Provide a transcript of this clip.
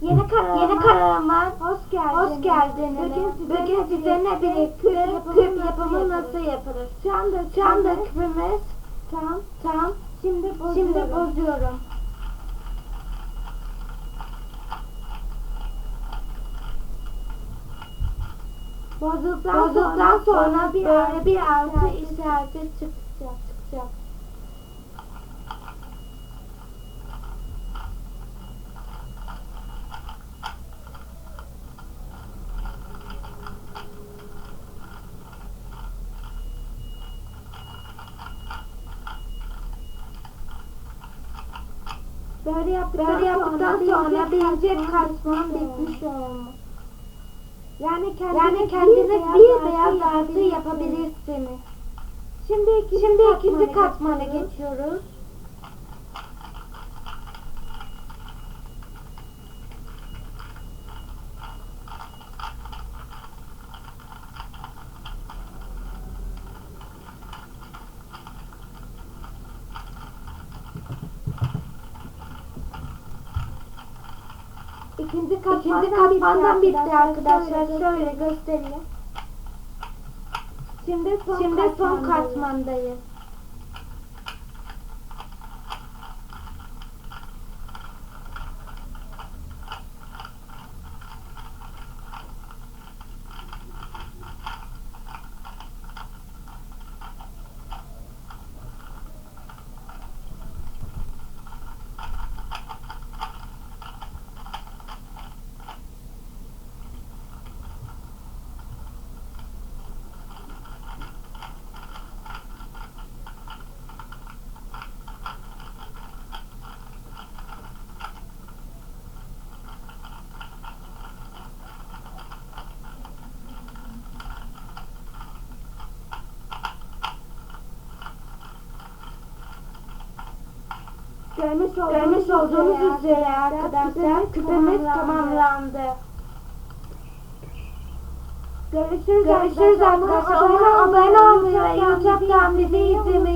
Yeni kanalıma, Yeni kanalıma hoş geldiniz. hoş geldiniz. Bugün size, Bugün size ne birlikte küp yapımı nasıl yapılır? Şu anda, Şu anda küpümüz tam, tam. şimdi bozuyorum. Şimdi bozuyorum. Bozduktan, Bozduktan sonra bir böyle bir altı işareti çıkacak. çıkacak. Böyle yaptıktan, Böyle yaptıktan sonra katman katman bitmiş olmuş. Yani kendiniz, Yani kendiniz bir beyaz artı yapabilirsiniz. Şimdi ikinci, Şimdi ikinci katmana geçiyoruz. İkinci katmandan, İkinci katmandan bitti arkadaşlar. arkadaşlar. Şöyle göstereyim. Şimdi son, Şimdi son katmandayız. Görmüş olduğunuz, Görmüş olduğunuz üzere arkadaşlar. Arkadaşlar küpemiz tamamlandı. Görüşürüz, Görüşürüz arkadaşlar. Abone olmayı ve YouTube'dan bizi izlemeyi.